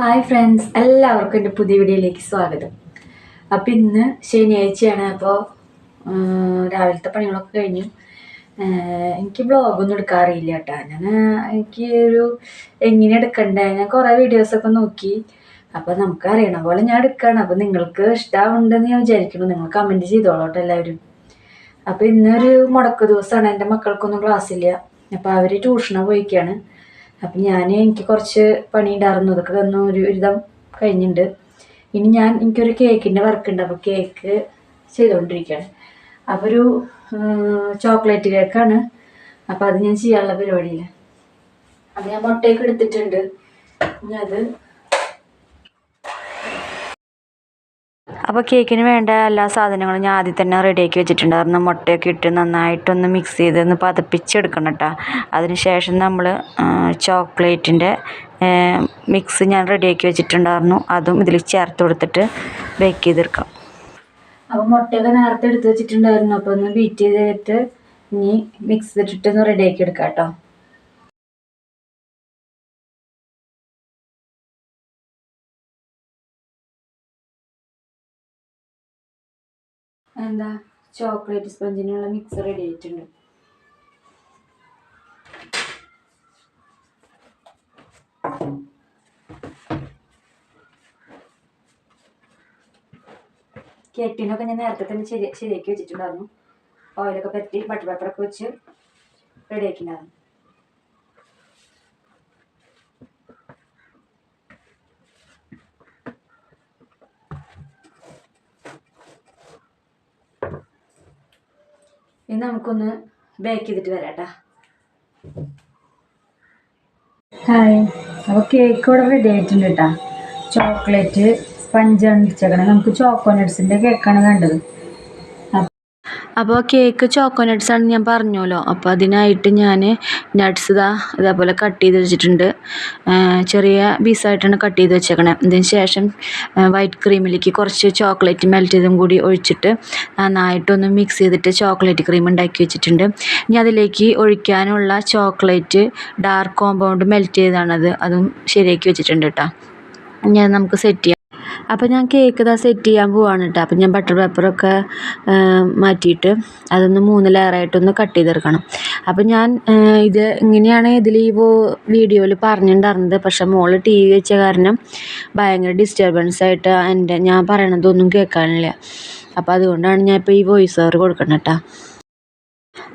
Hi friends എല്ലാവർക്കും എന്റെ പുതിയ വീഡിയോയിലേക്ക് സ്വാഗതം. അപ്പം ഇന്ന് ശനിയാഴ്ചയാണ് അപ്പോൾ രാവിലത്തെ പണികളൊക്കെ കഴിഞ്ഞു. എനിക്ക് ബ്ലോഗൊന്നും എടുക്കാറില്ല കേട്ടോ. ഞാൻ എനിക്ക് ഒരു എങ്ങനെ എടുക്കണ്ടേ? ഞാൻ കുറേ വീഡിയോസൊക്കെ നോക്കി. അപ്പോൾ നമുക്ക് അറിയണ പോലെ ഞാൻ എടുക്കുകയാണ് അപ്പോൾ നിങ്ങൾക്ക് ഇഷ്ടമാവുണ്ടെന്ന് ഞാൻ വിചാരിക്കുന്നു. നിങ്ങൾ കമന്റ് ചെയ്തോളൂ കേട്ടോ എല്ലാവരും. അപ്പോൾ ഇന്നൊരു മുടക്ക് ദിവസമാണ്. എന്റെ മക്കൾക്കൊന്നും ക്ലാസ്സില്ല അപ്പോൾ അവർ ട്യൂഷന് പോയിക്കാണ്. അപ്പം ഞാൻ എനിക്ക് കുറച്ച് പണി ഉണ്ടായിരുന്നു അതൊക്കെ ഒന്ന് ഒരു ഒരുതം കഴിഞ്ഞിട്ടുണ്ട് ഇനി ഞാൻ എനിക്കൊരു കേക്കിന്റെ വർക്ക് ഉണ്ട്. അപ്പോൾ കേക്ക് ചെയ്തുകൊണ്ടിരിക്കുകയാണ് അപ്പോൾ ഒരു ചോക്ലേറ്റ് കേക്കാണ് അപ്പോൾ അത് ഞാൻ ചെയ്യാനുള്ള പരിപാടിയില്ല അത് ഞാൻ മുട്ടയൊക്കെ എടുത്തിട്ടുണ്ട്. ഇനി അത് അപ്പോൾ കേക്കിന് വേണ്ട എല്ലാ സാധനങ്ങളും ഞാൻ ആദ്യം തന്നെ റെഡിയാക്കി വെച്ചിട്ടുണ്ടായിരുന്നു മുട്ടയൊക്കെ ഇട്ട് നന്നായിട്ടൊന്ന് മിക്സ് ചെയ്ത് ഒന്ന് പതപ്പിച്ചെടുക്കണം കേട്ടോ അതിന് ശേഷം നമ്മൾ ചോക്ലേറ്റിന്റെ മിക്സ് ഞാൻ റെഡിയാക്കി വെച്ചിട്ടുണ്ടായിരുന്നു. അതും ഇതിൽ ചേർത്ത് കൊടുത്തിട്ട് ബേക്ക് ചെയ്തെടുക്കാം. അപ്പോൾ മുട്ടയൊക്കെ നേരത്തെ എടുത്ത് വെച്ചിട്ടുണ്ടായിരുന്നു. അപ്പോൾ ഒന്ന് ബീറ്റ് ചെയ്തിട്ട് ഇനി മിക്സ് ചെയ്തിട്ട് ഒന്ന് റെഡിയാക്കി എടുക്കാം കേട്ടോ എന്താ ചോക്ലേറ്റ് സ്പഞ്ചിനുള്ള മിക്സ് റെഡി ആയിട്ടുണ്ട്. കേക്കിനൊക്കെ ഞാൻ നേരത്തെ തന്നെ ശരി ശരിയാക്കി വെച്ചിട്ടുണ്ടായിരുന്നു. ഓയിലൊക്കെ പറ്റി ബട്ടർ പേപ്പറൊക്കെ വെച്ച് റെഡിയാക്കിയിട്ടുണ്ടായിരുന്നു ഇനി നമുക്കൊന്ന് ബേക്ക് ചെയ്തിട്ട് വരാട്ടാ. ഹായ് അപ്പോൾ കേക്ക് ഇവിടെ റെഡി ആയിട്ടുണ്ട് കേട്ടോ ചോക്ലേറ്റ് സ്പഞ്ചാണ് വെച്ചേക്കണേ നമുക്ക് ചോക്കോനട്ട്സിന്റെ കേക്കാണ് കണ്ടത്. അപ്പോൾ കേക്ക് ചോക്കോ നട്ട്സ് ആണ് ഞാൻ പറഞ്ഞല്ലോ. അപ്പോൾ അതിനായിട്ട് ഞാൻ നട്ട്സ് ഇതാ ഇതേപോലെ കട്ട് ചെയ്ത് വെച്ചിട്ടുണ്ട്. ചെറിയ പീസായിട്ടാണ് കട്ട് ചെയ്ത് വെച്ചേക്കണേ. ഇതിന് ശേഷം വൈറ്റ് ക്രീമിലേക്ക് കുറച്ച് ചോക്ലേറ്റ് മെൽറ്റ് ചെയ്തും കൂടി ഒഴിച്ചിട്ട് നന്നായിട്ടൊന്ന് മിക്സ് ചെയ്തിട്ട് ചോക്ലേറ്റ് ക്രീം ഉണ്ടാക്കി വെച്ചിട്ടുണ്ട്. ഇനി അതിലേക്ക് ഒഴിക്കാനുള്ള ചോക്ലേറ്റ് ഡാർക്ക് കോമ്പൗണ്ട് മെൽറ്റ് ചെയ്താണത് അതും ശരിയാക്കി വെച്ചിട്ടുണ്ട് കേട്ടോ ഞാൻ നമുക്ക് സെറ്റ് ചെയ്യാം. അപ്പോൾ ഞാൻ കേക്ക് ഇതാ സെറ്റ് ചെയ്യാൻ പോവാണ് കേട്ടോ അപ്പോൾ ഞാൻ ബട്ടർ പേപ്പറൊക്കെ മാറ്റിയിട്ട് അതൊന്ന് മൂന്ന് ലെയറായിട്ടൊന്ന് കട്ട് ചെയ്തെടുക്കണം. അപ്പോൾ ഞാൻ ഇത് ഇങ്ങനെയാണ് ഇതിൽ ഈ വീഡിയോയിൽ പറഞ്ഞിട്ടുണ്ടായിരുന്നത് പക്ഷേ മോൾ ടി വി വെച്ച കാരണം ഭയങ്കര ഡിസ്റ്റർബൻസ് ആയിട്ട് എന്റെ ഞാൻ പറയണതൊന്നും കേൾക്കാനില്ല. അപ്പോൾ അതുകൊണ്ടാണ് ഞാൻ ഇപ്പോൾ ഈ വോയിസ് ഓവർ കൊടുക്കണം കേട്ടോ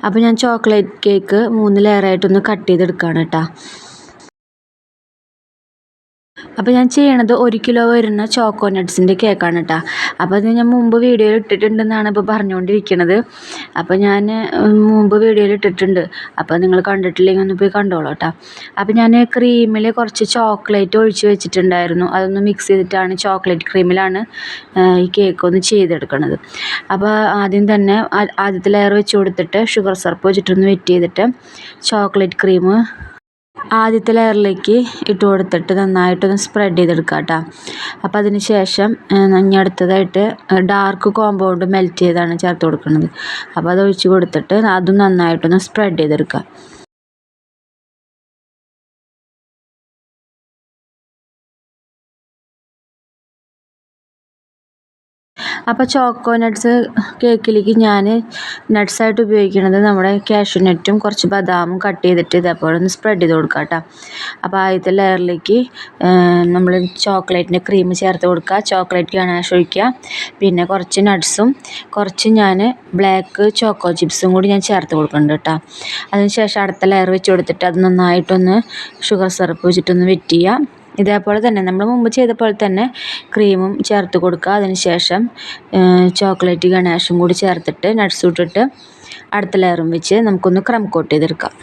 അപ്പോൾ ഞാൻ ചോക്ലേറ്റ് കേക്ക് മൂന്ന് ലെയറായിട്ടൊന്ന് കട്ട് ചെയ്തെടുക്കുകയാണ് കേട്ടോ അപ്പോൾ ഞാൻ ചെയ്യണത് ഒരു കിലോ വരുന്ന ചോക്കോ നട്ട്സിന്റെ കേക്കാണ് കേട്ടോ അപ്പോൾ അത് ഞാൻ മുമ്പ് വീഡിയോയിൽ ഇട്ടിട്ടുണ്ടെന്നാണ് ഇപ്പോൾ പറഞ്ഞുകൊണ്ടിരിക്കുന്നത് അപ്പോൾ ഞാൻ മുമ്പ് വീഡിയോയിൽ ഇട്ടിട്ടുണ്ട്. അപ്പോൾ നിങ്ങൾ കണ്ടിട്ടില്ലെങ്കിൽ ഒന്ന് പോയി കണ്ടോളൂ കേട്ടോ അപ്പോൾ ഞാൻ ക്രീമിൽ കുറച്ച് ചോക്ലേറ്റ് ഒഴിച്ച് വെച്ചിട്ടുണ്ടായിരുന്നു. അതൊന്ന് മിക്സ് ചെയ്തിട്ടാണ് ചോക്ലേറ്റ് ക്രീമിലാണ് ഈ കേക്ക് ഒന്ന് ചെയ്തെടുക്കണത്. അപ്പോൾ ആദ്യം തന്നെ ആദ്യത്തെ ലെയർ വെച്ച് കൊടുത്തിട്ട് ഷുഗർ സിറപ്പ് വെച്ചിട്ടൊന്ന് വെറ്റ് ചെയ്തിട്ട് ചോക്ലേറ്റ് ക്രീം ആദ്യത്തെ ലെയറിലേക്ക് ഇട്ട് കൊടുത്തിട്ട് നന്നായിട്ടൊന്ന് സ്പ്രെഡ് ചെയ്തെടുക്കുക കേട്ടോ. അപ്പോൾ അതിന് ശേഷം ഞാൻ അടുത്തതായിട്ട് ഡാർക്ക് കോമ്പൗണ്ട് മെൽറ്റ് ചെയ്താണ് ചേർത്ത് കൊടുക്കുന്നത്. അപ്പോൾ അത് ഒഴിച്ച് കൊടുത്തിട്ട് അതും നന്നായിട്ടൊന്ന് സ്പ്രെഡ് ചെയ്തെടുക്കുക അപ്പോൾ ചോക്കോ നട്ട്സ് കേക്കിലേക്ക് ഞാൻ നട്ട്സായിട്ട് ഉപയോഗിക്കുന്നത് നമ്മുടെ കാഷ്യൂ നട്ടും കുറച്ച് ബദാമും കട്ട് ചെയ്തിട്ട് ഇതേപോലെ ഒന്ന് സ്പ്രെഡ് ചെയ്ത് കൊടുക്കുക കേട്ടോ അപ്പോൾ ആദ്യത്തെ ലെയറിലേക്ക് നമ്മൾ ചോക്ലേറ്റിന്റെ ക്രീം ചേർത്ത് കൊടുക്കുക ചോക്ലേറ്റ് ഗണാഷ് ഒഴിക്കുക പിന്നെ കുറച്ച് നട്ട്സും കുറച്ച് ഞാൻ ബ്ലാക്ക് ചോക്കോ ചിപ്സും കൂടി ഞാൻ ചേർത്ത് കൊടുക്കുന്നുണ്ട് കേട്ടോ അതിന് ശേഷം അടുത്ത ലെയർ വെച്ച് കൊടുത്തിട്ട് അത് നന്നായിട്ടൊന്ന് ഷുഗർ സിറപ്പ് വെച്ചിട്ടൊന്ന് വെറ്റ് ചെയ്യുക ഇതേപോലെ തന്നെ നമ്മൾ മുമ്പ് ചെയ്ത പോലെ തന്നെ ക്രീമും ചേർത്ത് കൊടുക്കുക. അതിന് ശേഷം ചോക്ലേറ്റ് ഗണേഷും കൂടി ചേർത്തിട്ട് നട്ട്സും ഇട്ടിട്ട് അടുത്ത ലെയറും വെച്ച് നമുക്കൊന്ന് ക്രം കോട്ട് ചെയ്തെടുക്കാം.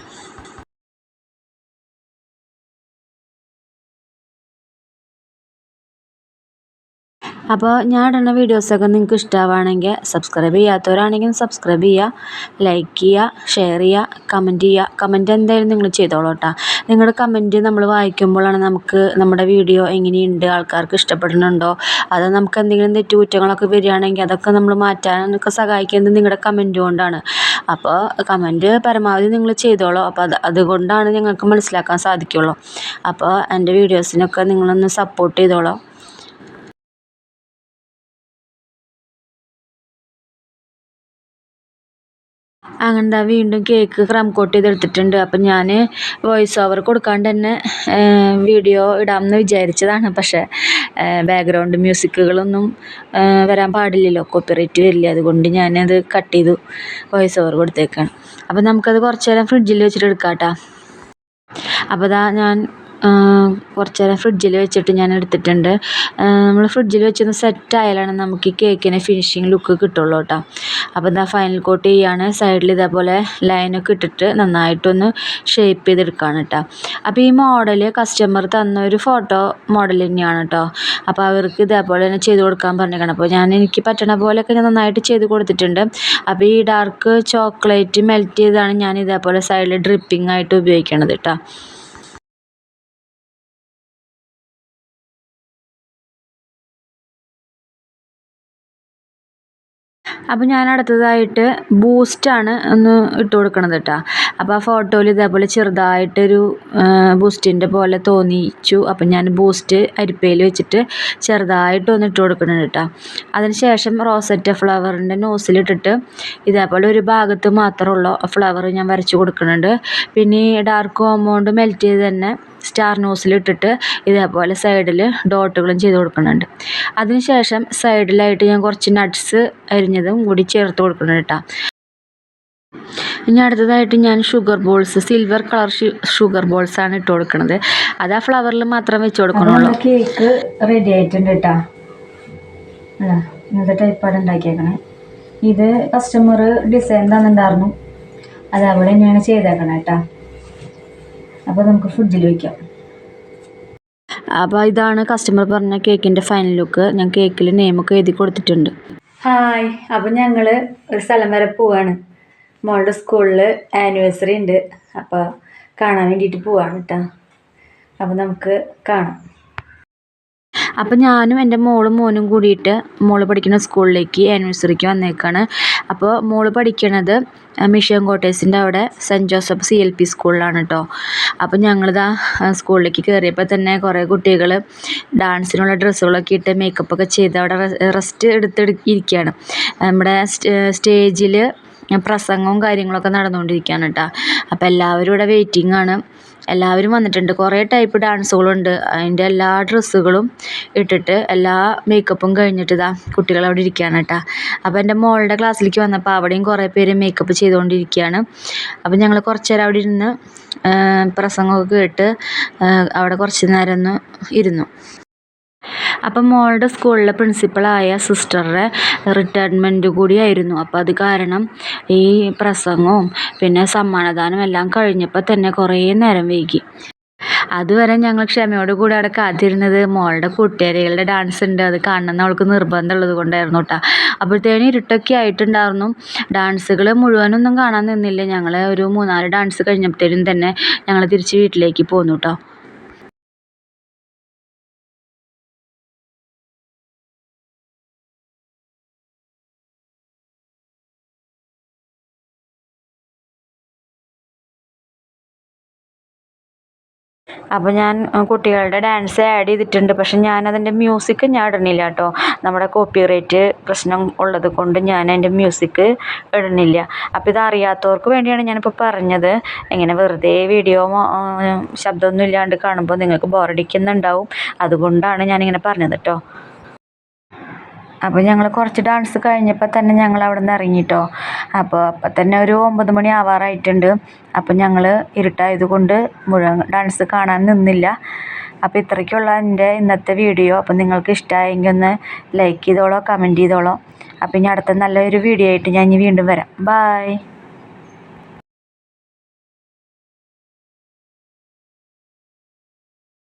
അപ്പോൾ ഞാൻ ഇടുന്ന വീഡിയോസൊക്കെ നിങ്ങൾക്ക് ഇഷ്ടമാവുകയാണെങ്കിൽ സബ്സ്ക്രൈബ് ചെയ്യാത്തവരാണെങ്കിൽ സബ്സ്ക്രൈബ് ചെയ്യുക ലൈക്ക് ചെയ്യുക ഷെയർ ചെയ്യുക കമന്റ് ചെയ്യുക കമന്റ് എന്തായാലും നിങ്ങൾ ചെയ്തോളൂ കേട്ടോ. നിങ്ങളുടെ കമന്റ് നമ്മൾ വായിക്കുമ്പോഴാണ് നമുക്ക് നമ്മുടെ വീഡിയോ എങ്ങനെയുണ്ട് ആൾക്കാർക്ക് ഇഷ്ടപ്പെടുന്നുണ്ടോ അത് നമുക്ക് എന്തെങ്കിലും തെറ്റുകുറ്റങ്ങളൊക്കെ വരികയാണെങ്കിൽ അതൊക്കെ നമ്മൾ മാറ്റാനൊക്കെ സഹായിക്കുന്നത് നിങ്ങളുടെ കമന്റ് കൊണ്ടാണ്. അപ്പോൾ കമന്റ് പരമാവധി നിങ്ങൾ ചെയ്തോളൂ. അപ്പോൾ അത് അതുകൊണ്ടാണ് ഞങ്ങൾക്ക് മനസ്സിലാക്കാൻ സാധിക്കുള്ളൂ. അപ്പോൾ എന്റെ വീഡിയോസിനൊക്കെ നിങ്ങളൊന്ന് സപ്പോർട്ട് ചെയ്തോളൂ. അങ്ങനെ വീണ്ടും കേക്ക് ക്രം കോട്ട് ചെയ്തെടുത്തിട്ടുണ്ട്. അപ്പം ഞാൻ വോയിസ് ഓവർ കൊടുക്കാണ്ട് തന്നെ വീഡിയോ ഇടാമെന്ന് വിചാരിച്ചതാണ്. പക്ഷേ ബാക്ക്ഗ്രൗണ്ട് മ്യൂസിക്കുകളൊന്നും വരാൻ പാടില്ലല്ലോ. കോപ്പിറൈറ്റ് വരില്ല. അതുകൊണ്ട് ഞാനത് കട്ട് ചെയ്തു. വോയിസ് ഓവർ കൊടുത്തേക്കാണ്. അപ്പം നമുക്കത് കുറച്ച് നേരം ഫ്രിഡ്ജിൽ വെച്ചിട്ട് എടുക്കാം കേട്ടോ അപ്പോൾ ഇതാ ഞാൻ കുറച്ച് നേരം ഫ്രിഡ്ജിൽ വെച്ചിട്ട് ഞാൻ എടുത്തിട്ടുണ്ട്. നമ്മൾ ഫ്രിഡ്ജിൽ വെച്ചൊന്ന് സെറ്റ് ആയാലാണ് നമുക്ക് ഈ കേക്കിന് ഫിനിഷിങ് ലുക്ക് കിട്ടുള്ളൂ കേട്ടോ അപ്പോൾ ഇതാ ഫൈനൽ കോട്ട് ചെയ്യാണ്. സൈഡിൽ ഇതേപോലെ ലൈനൊക്കെ ഇട്ടിട്ട് നന്നായിട്ടൊന്ന് ഷേപ്പ് ചെയ്തെടുക്കുകയാണ് കേട്ടോ അപ്പോൾ ഈ മോഡൽ കസ്റ്റമർ തന്ന ഒരു ഫോട്ടോ മോഡൽ തന്നെയാണ് കേട്ടോ അപ്പോൾ അവർക്ക് ഇതേപോലെ തന്നെ ചെയ്ത് കൊടുക്കാൻ പറഞ്ഞേക്കണം അപ്പോൾ ഞാൻ എനിക്ക് പറ്റണ പോലെയൊക്കെ ഞാൻ നന്നായിട്ട് ചെയ്ത് കൊടുത്തിട്ടുണ്ട്. അപ്പോൾ ഈ ഡാർക്ക് ചോക്ലേറ്റ് മെൽറ്റ് ചെയ്താണ് ഞാൻ ഇതേപോലെ സൈഡിൽ ഡ്രിപ്പിംഗ് ആയിട്ട് ഉപയോഗിക്കണത് കേട്ടോ അപ്പോൾ ഞാൻ അടുത്തതായിട്ട് ബൂസ്റ്റാണ് ഒന്ന് ഇട്ട് കൊടുക്കണത് കേട്ടോ അപ്പോൾ ആ ഫോട്ടോയിൽ ഇതേപോലെ ചെറുതായിട്ടൊരു ബൂസ്റ്റിന്റെ പോലെ തോന്നിച്ചു. അപ്പം ഞാൻ ബൂസ്റ്റ് അരിപ്പയിൽ വെച്ചിട്ട് ചെറുതായിട്ട് ഒന്ന് ഇട്ട് കൊടുക്കുന്നുണ്ട് കേട്ടോ അതിന് ശേഷം റോസറ്റ ഫ്ലവറിന്റെ നോസിലിട്ടിട്ട് ഇതേപോലെ ഒരു ഭാഗത്ത് മാത്രമുള്ള ഫ്ലവർ ഞാൻ വരച്ച് കൊടുക്കുന്നുണ്ട്. പിന്നെ ഈ ഡാർക്ക് കോമ്പൗണ്ട് മെൽറ്റ് ചെയ്ത് തന്നെ സ്റ്റാർ നോസിലിട്ടിട്ട് ഇതേപോലെ സൈഡിൽ ഡോട്ടുകളും ചെയ്ത് കൊടുക്കുന്നുണ്ട്. അതിനുശേഷം സൈഡിലായിട്ട് ഞാൻ കുറച്ച് നട്ട്സ് അരിഞ്ഞതും കൂടി ചേർത്ത് കൊടുക്കുന്നുണ്ട് കേട്ടോ ഇനി അടുത്തതായിട്ട് ഞാൻ sugar balls silver colour sugar balls ആണ് ഇട്ട് കൊടുക്കുന്നത് അത് ആ ഫ്ലവറിൽ മാത്രം വെച്ച് കൊടുക്കണുള്ളൂ. കേക്ക് റെഡി ആയിട്ടുണ്ട് കേട്ടാ ഇന്നത്തെ ടൈപ്പാണ് ഉണ്ടാക്കിയേക്കണേ. ഇത് കസ്റ്റമർ ഡിസൈൻ തന്നിട്ടുണ്ടായിരുന്നു അത് അവിടെ തന്നെയാണ് ചെയ്തേക്കണേ കേട്ടാ അപ്പോൾ നമുക്ക് ഫ്രിഡ്ജിൽ വയ്ക്കാം അപ്പോൾ ഇതാണ് കസ്റ്റമർ പറഞ്ഞ കേക്കിന്റെ ഫൈനൽ ലുക്ക് ഞാൻ കേക്കിൽ നെയിമൊക്കെ എഴുതി കൊടുത്തിട്ടുണ്ട്. ഹായ് അപ്പം ഞങ്ങൾ ഒരു സ്ഥലം വരെ പോവാണ്. മോളുടെ സ്കൂളിൽ ആനിവേഴ്സറി ഉണ്ട്. അപ്പോൾ കാണാൻ വേണ്ടിയിട്ട് പോവാണ് കേട്ടോ അപ്പോൾ നമുക്ക് കാണാം. അപ്പം ഞാനും എന്റെ മോളും മോനും കൂടിയിട്ട് മോൾ പഠിക്കുന്ന സ്കൂളിലേക്ക് ആനിവേഴ്സറിക്ക് വന്നേക്കാണ്. അപ്പോൾ മോൾ പഠിക്കണത് മിഷൻ കോട്ടേഴ്സിന്റെ അവിടെ saint Joseph C L P സ്കൂളിലാണ് കേട്ടോ അപ്പോൾ ഞങ്ങളിതാ സ്കൂളിലേക്ക് കയറിയപ്പോൾ തന്നെ കുറേ കുട്ടികൾ ഡാൻസിനുള്ള ഡ്രസ്സുകളൊക്കെ ഇട്ട് മേക്കപ്പൊക്കെ ചെയ്ത് അവിടെ റെസ്റ്റ് എടുത്ത് ഇരിക്കുകയാണ് നമ്മുടെ സ്റ്റേജിൽ പ്രസംഗവും കാര്യങ്ങളൊക്കെ നടന്നുകൊണ്ടിരിക്കുകയാണ് കേട്ടോ. അപ്പോൾ എല്ലാവരും ഇവിടെ വെയിറ്റിംഗ് ആണ്. എല്ലാവരും വന്നിട്ടുണ്ട്. കുറേ ടൈപ്പ് ഡാൻസുകളുണ്ട് അതിന്റെ എല്ലാ ഡ്രസ്സുകളും ഇട്ടിട്ട് എല്ലാ മേക്കപ്പും കഴിഞ്ഞിട്ട് ഇതാ കുട്ടികൾ അവിടെ ഇരിക്കുകയാണ് കേട്ടോ. അപ്പോൾ എന്റെ മോളുടെ ക്ലാസ്സിലേക്ക് വന്നപ്പോൾ അവിടെയും കുറേ പേര് മേക്കപ്പ് ചെയ്തുകൊണ്ടിരിക്കുകയാണ്. അപ്പോൾ ഞങ്ങൾ കുറച്ച് നേരം അവിടെ ഇരുന്ന് പ്രസംഗമൊക്കെ കേട്ട് അവിടെ കുറച്ച് നേരം ഒന്ന് ഇരുന്നു. അപ്പം മോളുടെ സ്കൂളിലെ പ്രിൻസിപ്പളായ സിസ്റ്ററുടെ റിട്ടയർമെന്റ് കൂടിയായിരുന്നു അപ്പോൾ അത് കാരണം ഈ പ്രസംഗവും പിന്നെ സമ്മാനദാനം എല്ലാം കഴിഞ്ഞപ്പോൾ തന്നെ കുറേ നേരം വൈകി. അതുവരെ ഞങ്ങൾ ക്ഷമയോട് കൂടി അവിടെ കാത്തിരുന്നത് മോളുടെ കൂട്ടുകാരികളുടെ ഡാൻസ് ഉണ്ട്. അത് കാണണമെന്ന് അവൾക്ക് നിർബന്ധമുള്ളത് കൊണ്ടായിരുന്നു കേട്ടോ. അപ്പോഴത്തേനും ഇരുട്ടൊക്കെ ആയിട്ടുണ്ടായിരുന്നു. ഡാൻസുകൾ മുഴുവനൊന്നും കാണാൻ നിന്നില്ല. ഞങ്ങൾ ഒരു മൂന്നാൽ ഡാൻസ് കഴിഞ്ഞപ്പോഴത്തേനും തന്നെ ഞങ്ങൾ തിരിച്ച് വീട്ടിലേക്ക് പോന്നു കേട്ടോ. അപ്പോൾ ഞാൻ കുട്ടികളുടെ ഡാൻസ് ആഡ് ചെയ്തിട്ടുണ്ട്. പക്ഷെ ഞാൻ ഞാനതിന്റെ മ്യൂസിക് ഞാൻ ഇടണില്ല കേട്ടോ. നമ്മുടെ കോപ്പിറൈറ്റ് പ്രശ്നം ഉള്ളത് കൊണ്ട് ഞാൻ അതിന്റെ മ്യൂസിക് ഇടണില്ല. അപ്പോൾ ഇത് അറിയാത്തവർക്ക് വേണ്ടിയാണ് ഞാനിപ്പോൾ പറഞ്ഞത്. ഇങ്ങനെ വെറുതെ വീഡിയോ ശബ്ദമൊന്നും ഇല്ലാണ്ട് കാണുമ്പോൾ നിങ്ങൾക്ക് ബോറടിക്കുന്നുണ്ടാവും അതുകൊണ്ടാണ് ഞാനിങ്ങനെ പറഞ്ഞത് കേട്ടോ. അപ്പോൾ ഞങ്ങൾ കുറച്ച് ഡാൻസ് കഴിഞ്ഞപ്പോൾ തന്നെ ഞങ്ങൾ അവിടെ നിന്ന് ഇറങ്ങിട്ടോ. അപ്പോൾ അപ്പം തന്നെ ഒരു ഒമ്പത് മണി ആവാറായിട്ടുണ്ട്. അപ്പോൾ ഞങ്ങൾ ഇരുട്ടായത് കൊണ്ട് മുഴുവൻ ഡാൻസ് കാണാൻ നിന്നില്ല. അപ്പോൾ ഇത്രയ്ക്കുള്ള എന്റെ ഇന്നത്തെ വീഡിയോ. അപ്പോൾ നിങ്ങൾക്ക് ഇഷ്ടമായെങ്കിൽ ഒന്ന് ലൈക്ക് ചെയ്തോളോ കമന്റ് ചെയ്തോളോ. അപ്പോൾ ഇനി അടുത്ത നല്ലൊരു വീഡിയോ ആയിട്ട് ഞാൻ ഇനി വീണ്ടും വരാം. ബായ്